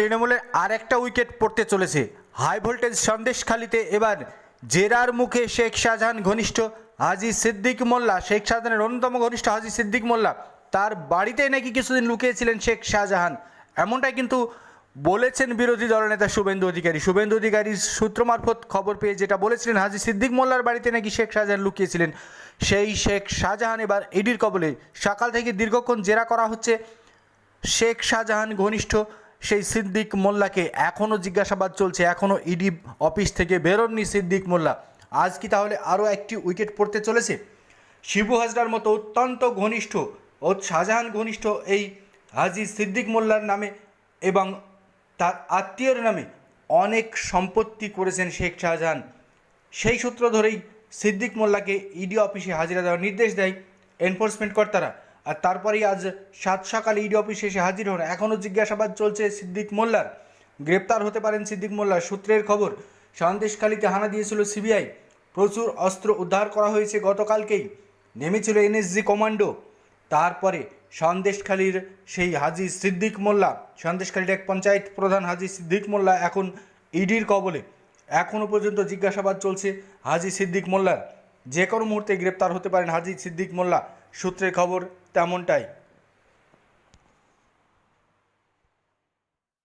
তৃণমূলের আর একটা উইকেট পড়তে চলেছে। হাই ভোল্টেজ সন্দেশখালিতে এবার জেরার মুখে শেখ শাহজাহান ঘনিষ্ঠ হাজি সিদ্দিক মোল্লা। শেখ শাহজাহানের অন্যতম ঘনিষ্ঠ হাজি সিদ্দিক মোল্লা। তার বাড়িতে নাকি কিছুদিন লুকিয়েছিলেন শেখ শাহজাহান। এমনটাই কিন্তু বলেছেন বিরোধী দলনেতা শুভেন্দু অধিকারী। শুভেন্দু অধিকারীর সূত্র মারফত খবর পেয়ে যেটা বলেছিলেন হাজি সিদ্দিক মোল্লার বাড়িতে নাকি শেখ শাহজাহান লুকিয়েছিলেন, সেই শেখ শাহজাহান এবার ইডির কবলে। সকাল থেকে দীর্ঘক্ষণ জেরা করা হচ্ছে শেখ শাহজাহান ঘনিষ্ঠ সেই সিদ্দিক মোল্লাকে এখনও জিজ্ঞাসাবাদ চলছে, এখনও ইডি অফিস থেকে বেরোননি সিদ্দিক মোল্লা। আজ কি তাহলে আরও একটি উইকেট পড়তে চলেছে? শিবু হাজরার মতো অত্যন্ত ঘনিষ্ঠ ও শাহজাহান ঘনিষ্ঠ এই হাজি সিদ্দিক মোল্লার নামে এবং তার আত্মীয়র নামে অনেক সম্পত্তি করেছেন শেখ শাহজাহান। সেই সূত্র ধরেই সিদ্দিক মোল্লাকে ইডি অফিসে হাজিরা দেওয়ার নির্দেশ দেয় এনফোর্সমেন্ট কর্তারা। আর তারপরেই আজ সাত সকালে ইডি অফিসে এসে হাজির হন। এখনও জিজ্ঞাসাবাদ চলছে সিদ্দিক মোল্লার। গ্রেপ্তার হতে পারেন সিদ্দিক মোল্লার সূত্রের খবর সন্দেশখালিতে হানা দিয়েছিল সিবিআই। প্রচুর অস্ত্র উদ্ধার করা হয়েছে গতকালকেই। নেমেছিল এনএসজি কমান্ডো। তারপরে সন্দেশখালীর সেই হাজি সিদ্দিক মোল্লা, সন্দেশখালীর এক পঞ্চায়েত প্রধান হাজি সিদ্দিক মোল্লা এখন ইডির কবলে। এখনও পর্যন্ত জিজ্ঞাসাবাদ চলছে হাজি সিদ্দিক মোল্লার। যে কোনো মুহূর্তে গ্রেপ্তার হতে পারেন হাজি সিদ্দিক মোল্লা। সূত্রের খবর তেমনটাই।